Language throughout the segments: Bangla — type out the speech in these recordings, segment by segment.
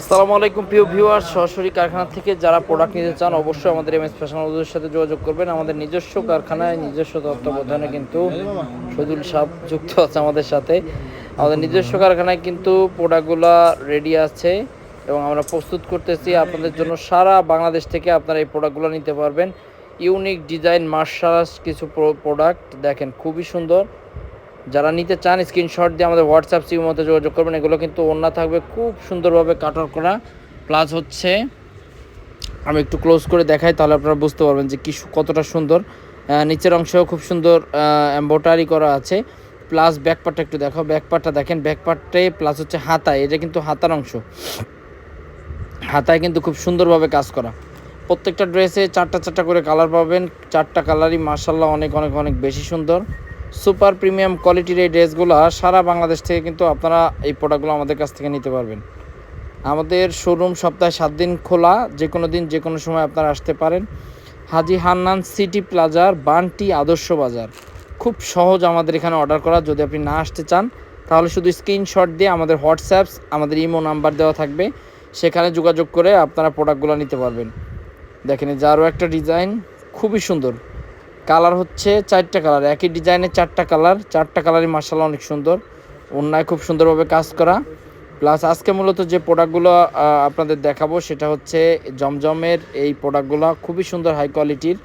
আসসালামু আলাইকুম, প্রিয় ভিউয়ার সরাসরি কারখানা থেকে যারা প্রোডাক্ট নিতে চান, অবশ্যই আমাদের এম এস ফ্যাশন হাউসের সাথে যোগাযোগ করবেন। আমাদের নিজস্ব কারখানায় নিজস্ব তত্ত্বাবধানে কিন্তু শহীদুল সাহ যুক্ত আছে আমাদের সাথে। আমাদের নিজস্ব কারখানায় কিন্তু প্রোডাক্টগুলো রেডি আছে এবং আমরা প্রস্তুত করতেছি। আপনাদের জন্য সারা বাংলাদেশ থেকে আপনারা এই প্রোডাক্টগুলো নিতে পারবেন। ইউনিক ডিজাইন মার্শাল কিছু প্রোডাক্ট দেখেন, খুবই সুন্দর। যারা নিতে চান স্ক্রিনশট দিয়ে আমাদের হোয়াটসঅ্যাপ সিম মতো যোগাযোগ করবেন। এগুলো কিন্তু অন্য থাকবে খুব সুন্দরভাবে কাটার করা। প্লাস হচ্ছে, আমি একটু ক্লোজ করে দেখাই, তাহলে আপনারা বুঝতে পারবেন যে কি কতটা সুন্দর। নিচের অংশেও খুব সুন্দর এম্বোটারি করা আছে। প্লাস ব্যাকপার্টটা একটু দেখো ব্যাকপার্টটা দেখেন ব্যাকপার্টে প্লাস হচ্ছে হাতায় এটা কিন্তু হাতার অংশ। হাতায় কিন্তু খুব সুন্দরভাবে কাজ করা। প্রত্যেকটা ড্রেসে চারটা চারটা করে কালার পাবেন। চারটা কালারই মার্শাল্লাহ অনেক অনেক অনেক বেশি সুন্দর। সুপার প্রিমিয়াম কোয়ালিটির এই ড্রেসগুলো সারা বাংলাদেশ থেকে কিন্তু আপনারা এই প্রোডাক্টগুলো আমাদের কাছ থেকে নিতে পারবেন। আমাদের শোরুম সপ্তাহে সাত দিন খোলা যে কোনো দিন যে কোনো সময় আপনারা আসতে পারেন। হাজি হান্নান সিটি প্লাজার বানটি আদর্শ বাজার। খুব সহজ আমাদের এখানে অর্ডার করা, যদি আপনি না আসতে চান, তাহলে শুধু স্ক্রিনশট দিয়ে আমাদের হোয়াটসঅ্যাপস আমাদের ইমো নাম্বার দেওয়া থাকবে। সেখানে যোগাযোগ করে আপনারা প্রোডাক্টগুলো নিতে পারবেন। দেখেন যারও একটা ডিজাইন, খুবই সুন্দর। কালার হচ্ছে চারটা কালার, একই ডিজাইনের চারটা কালার, চারটা কালারই মার্শাল্লাহ অনেক সুন্দর। অন্যায় খুব সুন্দরভাবে কাজ করা। প্লাস আজকে মূলত যে প্রোডাক্টগুলো আপনাদের দেখাবো, সেটা হচ্ছে জমজমের এই প্রোডাক্টগুলো খুবই সুন্দর হাই কোয়ালিটির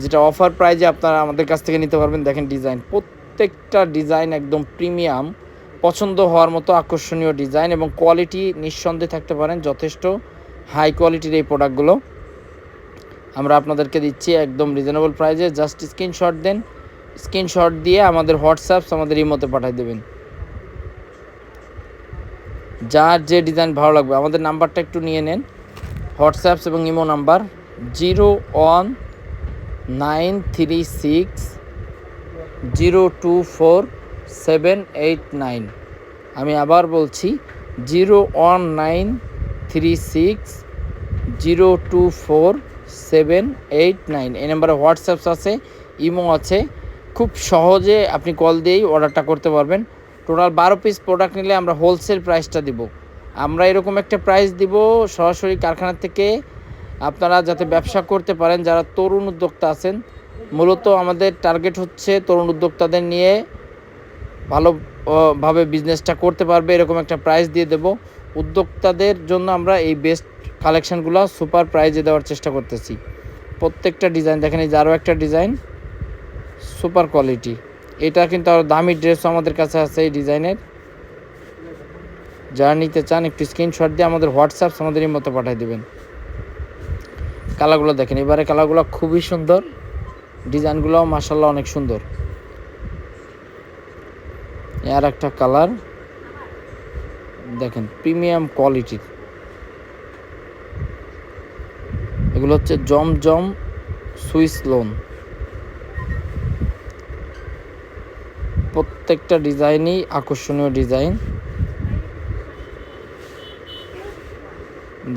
যেটা অফার প্রাইজে আপনারা আমাদের কাছ থেকে নিতে পারবেন। দেখেন ডিজাইন প্রত্যেকটা ডিজাইন একদম প্রিমিয়াম পছন্দ হওয়ার মতো আকর্ষণীয় ডিজাইন এবং কোয়ালিটি নিঃসন্দেহে থাকতে পারেন। যথেষ্ট হাই কোয়ালিটির এই প্রোডাক্টগুলো আমরা আপনাদেরকে দিচ্ছি একদম রিজনেবল প্রাইসে জাস্ট স্ক্রিনশট দেন। স্ক্রিনশট দিয়ে আমাদের হোয়াটসঅ্যাপস আমাদের ইমোতে পাঠিয়ে দেবেন। যার যে ডিজাইন ভালো লাগবে। আমাদের নাম্বারটা একটু নিয়ে নেন। হোয়াটসঅ্যাপস এবং imo number zero one nine three six zero two four seven eight nine আমি আবার বলছি zero one nine three six zero two four seven eight nine এই নাম্বারে হোয়াটসঅ্যাপস আছে ইমো আছে। খুব সহজে আপনি কল দিয়েই অর্ডারটা করতে পারবেন। টোটাল বারো পিস প্রোডাক্ট নিলে আমরা হোলসেল প্রাইসটা দিব। আমরা এরকম একটা প্রাইস দিব সরাসরি কারখানা থেকে। আপনারা যাতে ব্যবসা করতে পারেন যারা তরুণ উদ্যোক্তা আছেন মূলত আমাদের টার্গেট হচ্ছে তরুণ উদ্যোক্তাদের নিয়ে ভালো আহ, ভাবে বিজনেসটা করতে পারবে। এরকম একটা প্রাইস দিয়ে দেব। উদ্যোক্তাদের জন্য আমরা এই বেস্ট কালেকশানগুলো সুপার প্রাইজে দেওয়ার চেষ্টা করতেছি। প্রত্যেকটা ডিজাইন, দেখেন এই যে একটা ডিজাইন, সুপার কোয়ালিটি। এটা কিন্তু আরও দামি ড্রেসও আমাদের কাছে আছে এই ডিজাইনের। যারা নিতে চান একটু স্ক্রিনশট দিয়ে আমাদের হোয়াটসঅ্যাপ আমাদের এই মতো পাঠিয়ে দেবেন। কালারগুলো দেখেন, এবারে কালারগুলো খুবই সুন্দর। ডিজাইনগুলোও মাসাল্লাহ অনেক সুন্দর। আর একটা কালার, দেখেন, প্রিমিয়াম কোয়ালিটির। এগুলো হচ্ছে জমজম সুইস লোন। প্রত্যেকটা ডিজাইনই আকর্ষণীয় ডিজাইন।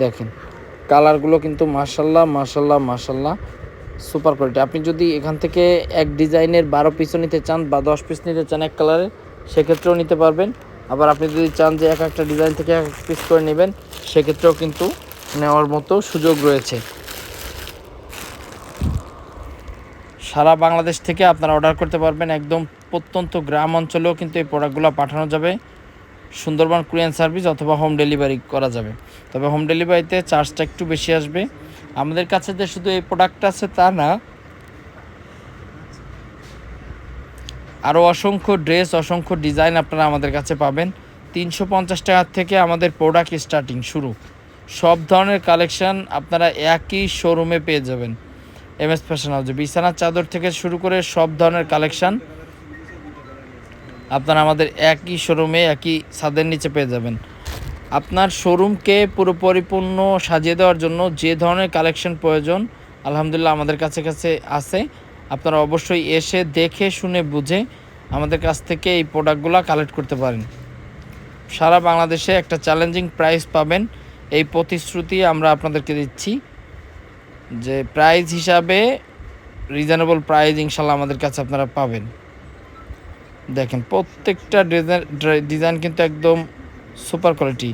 দেখেন, কালারগুলো কিন্তু মাসাল্লাহ মাসাল্লাহ মাসাল্লাহ সুপার কোয়ালিটি। আপনি যদি এখান থেকে এক ডিজাইনের বারো পিসও নিতে চান বা দশ পিস নিতে চান এক কালারের সেক্ষেত্রেও নিতে পারবেন। আবার আপনি যদি চান যে এক একটা ডিজাইন থেকে এক পিস করে নেবেন, সেক্ষেত্রেও কিন্তু নেওয়ার মতো সুযোগ রয়েছে। সারা বাংলাদেশ থেকে আপনারা অর্ডার করতে পারবেন একদম প্রত্যন্ত গ্রাম অঞ্চলেও কিন্তু এই প্রোডাক্টগুলো পাঠানো যাবে। সুন্দরবন কুরিয়ান সার্ভিস অথবা হোম ডেলিভারি করা যাবে। তবে হোম ডেলিভারিতে চার্জটা একটু বেশি আসবে। আমাদের কাছে যে শুধু এই প্রোডাক্টটা আছে তা না, আরও অসংখ্য ড্রেস, অসংখ্য ডিজাইন আপনারা আমাদের কাছে পাবেন। তিনশো পঞ্চাশ টাকার থেকে আমাদের প্রোডাক্ট স্টার্টিং শুরু। সব ধরনের কালেকশন আপনারা একই শোরুমে পেয়ে যাবেন। এম এস ফ্যাশন হাউসে বিছানার চাদর থেকে শুরু করে সব ধরনের কালেকশান আপনারা আমাদের একই শোরুমে, একই ছাদের নিচে পেয়ে যাবেন। আপনার শোরুমকে পুরো পরিপূর্ণ সাজিয়ে দেওয়ার জন্য যে ধরনের কালেকশন প্রয়োজন, আলহামদুলিল্লাহ আমাদের কাছে কাছে আছে। আপনারা অবশ্যই এসে দেখে, শুনে, বুঝে আমাদের কাছ থেকে এই প্রোডাক্টগুলো কালেক্ট করতে পারেন। সারা বাংলাদেশে একটা চ্যালেঞ্জিং প্রাইস পাবেন। এই প্রতিশ্রুতি আমরা আপনাদেরকে দিচ্ছি। যে প্রাইস হিসাবে রিজনেবল প্রাইস ইনশাল্লাহ আমাদের কাছে আপনারা পাবেন। দেখেন, প্রত্যেকটা ডিজাইন ডিজাইন কিন্তু একদম সুপার কোয়ালিটি